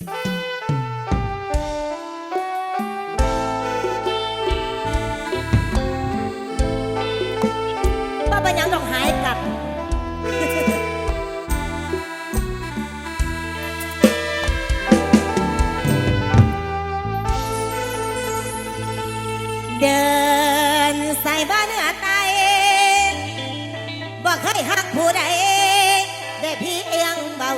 ว่าป็นหยังอกหายกัน เดินใส่บาเหนือไตบ่เคยหักผู้ใดได้พี่เอียงเบา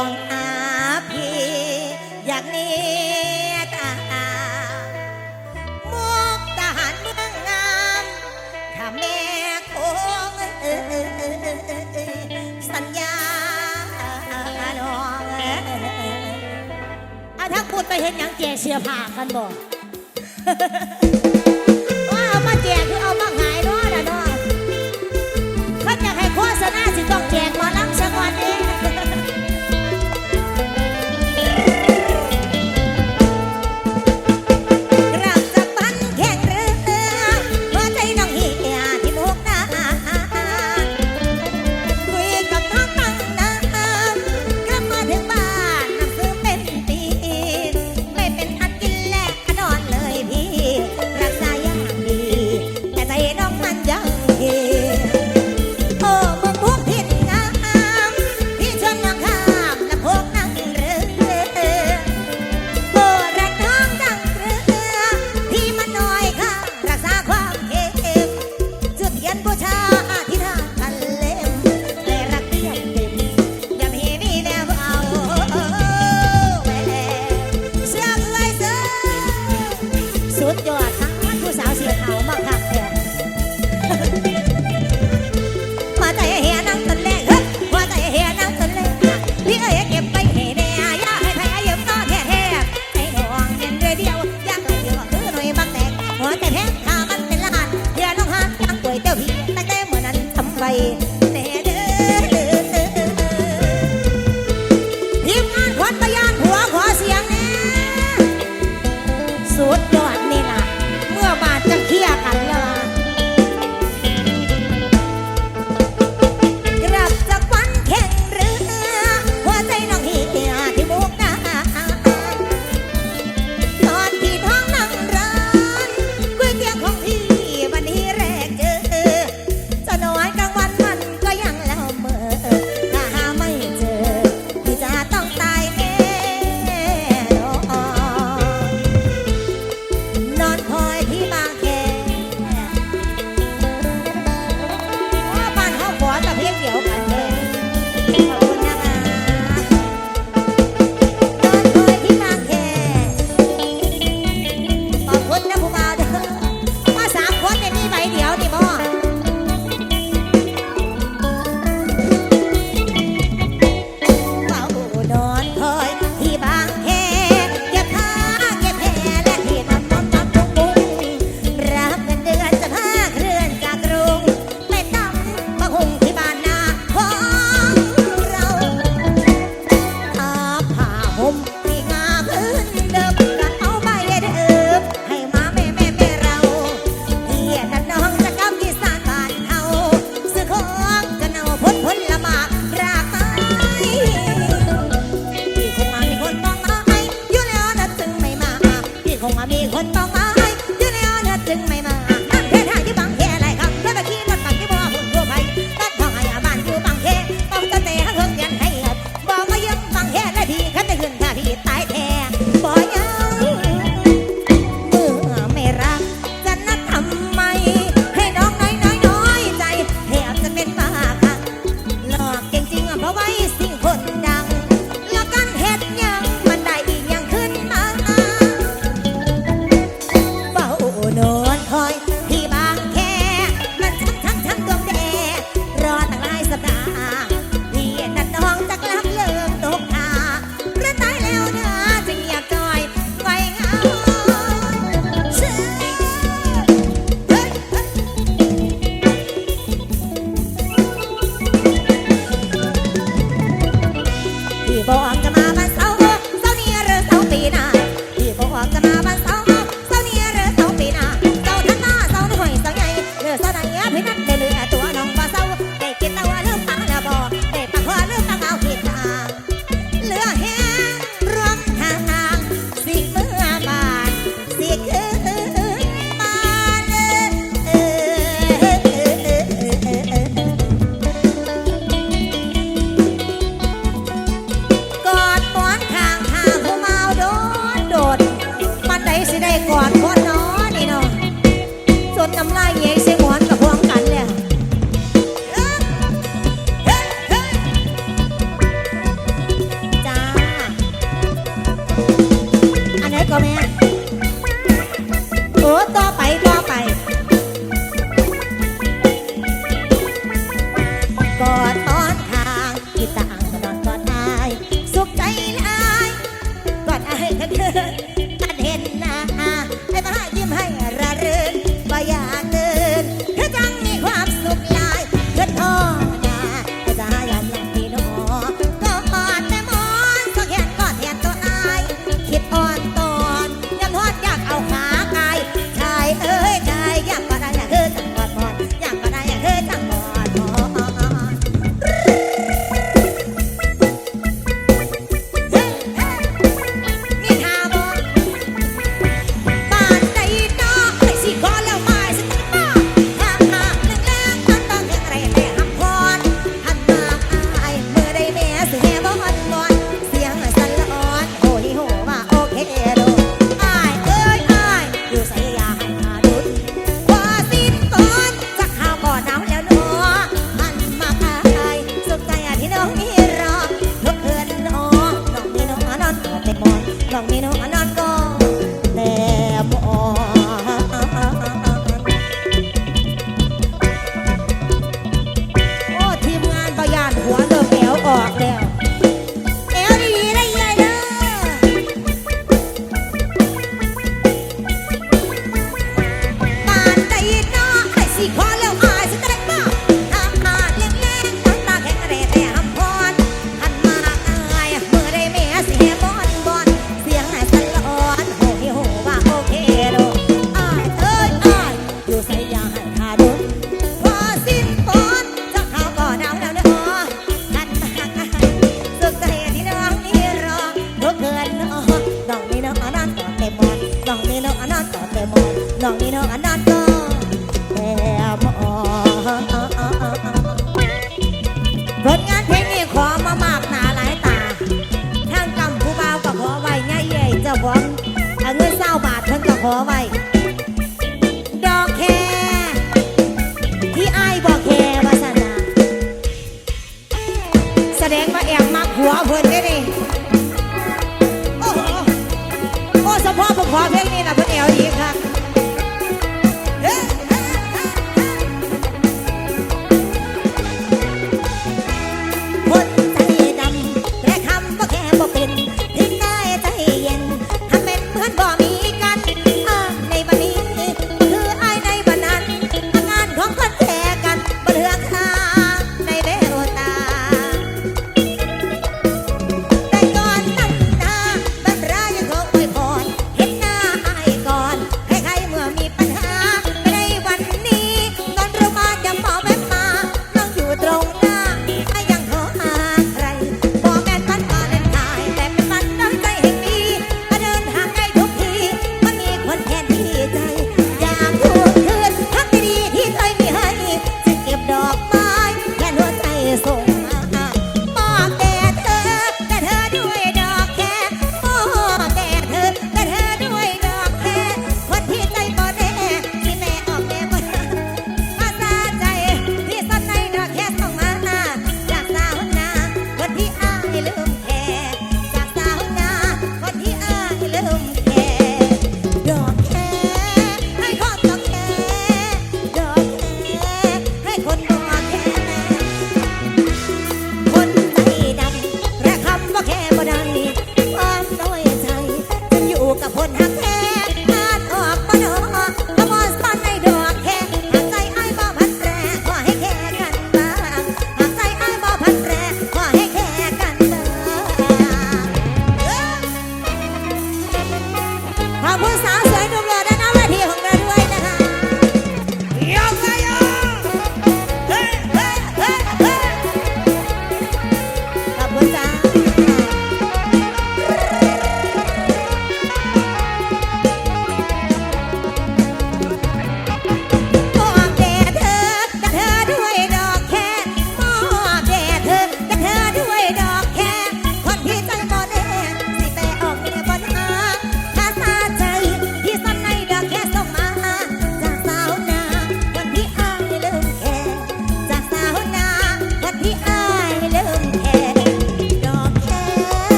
องหาพี่อยากนี้ตามุกทหารเมืองงามถ้าแม่คงสัญญาน้องอาทั้งพูดไปเห็นยังเจเสียผ่ากันบอก Havaí มน้ำลายเงี้ย มอ lòng know i'm not.